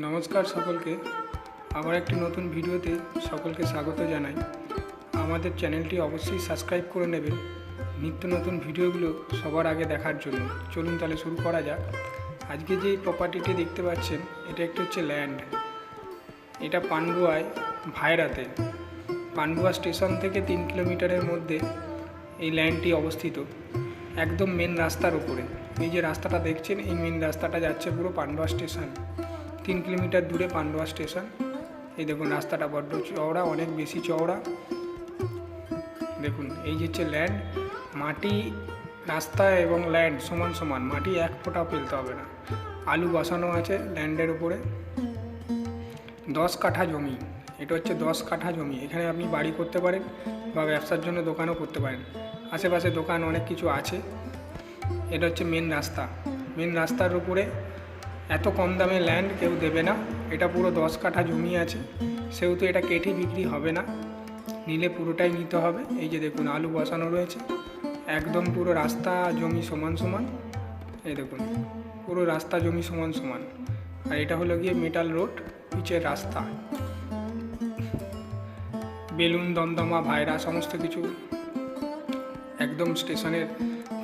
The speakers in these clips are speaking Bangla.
নমস্কার সকলকে। আবার একটি নতুন ভিডিওতে সকলকে স্বাগত জানাই। আমাদের চ্যানেলটি অবশ্যই সাবস্ক্রাইব করে নেবেন নিত্য নতুন ভিডিওগুলো সবার আগে দেখার জন্য। চলুন তাহলে শুরু করা যাক। আজকে যে প্রপার্টিটি দেখতে পাচ্ছেন, এটা একটি হচ্ছে ল্যান্ড এটা পান্ডুয়ায় ভাইরাতে। পান্ডুয়া স্টেশন থেকে তিন কিলোমিটারের মধ্যে এই ল্যান্ডটি অবস্থিত। একদম মেন রাস্তার উপরে। এই যে রাস্তাটা দেখছেন, এই মেন রাস্তাটা যাচ্ছে পুরো পান্ডুয়া স্টেশন। তিন কিলোমিটার দূরে পান্ডুয়া স্টেশন। এই দেখুন, রাস্তাটা বড্ড চওড়া, অনেক বেশি চওড়া। দেখুন, এই যে হচ্ছে ল্যান্ড মাটি, রাস্তা এবং ল্যান্ড সমান সমান, মাটি এক ফোঁটাও ফেলতে হবে না। আলু বসানো আছে ল্যান্ডের উপরে। দশ কাঠা জমি, এটা হচ্ছে দশ কাঠা জমি। এখানে আপনি বাড়ি করতে পারেন বা ব্যবসার জন্য দোকানও করতে পারেন। আশেপাশে দোকান অনেক কিছু আছে। এটা হচ্ছে মেন রাস্তা। মেন রাস্তার উপরে এত কম দামে ল্যান্ড কেউ দেবে না। এটা পুরো দশ কাঠা জমি আছে। সেহেতু এটা কেটে বিক্রি হবে না। নিলে পুরোটাই নিতে হবে। এই যে দেখুন, আলু বসানো রয়েছে। একদম পুরো রাস্তা জমি সমান সমান। এই দেখুন, পুরো রাস্তা জমি সমান সমান। আর এটা হলো গিয়ে মেটাল রোড পিচের রাস্তা। বেলুন, দমদমা, ভাইরা, সমস্ত কিছু একদম স্টেশনের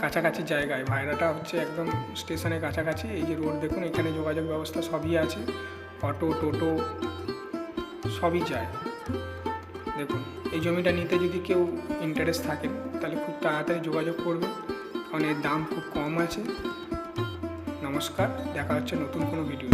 কাছাকাছি জায়গায়। ভাইরাটা হচ্ছে একদম স্টেশনের কাছাকাছি। এই যে রোড দেখুন, এখানে যোগাযোগ ব্যবস্থা সবই আছে। অটো, টোটো সবই যায়। দেখুন, এই জমিটা নিতে যদি কেউ ইন্টারেস্ট থাকেন তাহলে খুব তাড়াতাড়ি যোগাযোগ করবেন কারণ এর দাম খুব কম আছে। নমস্কার, দেখা হচ্ছে নতুন কোনো ভিডিও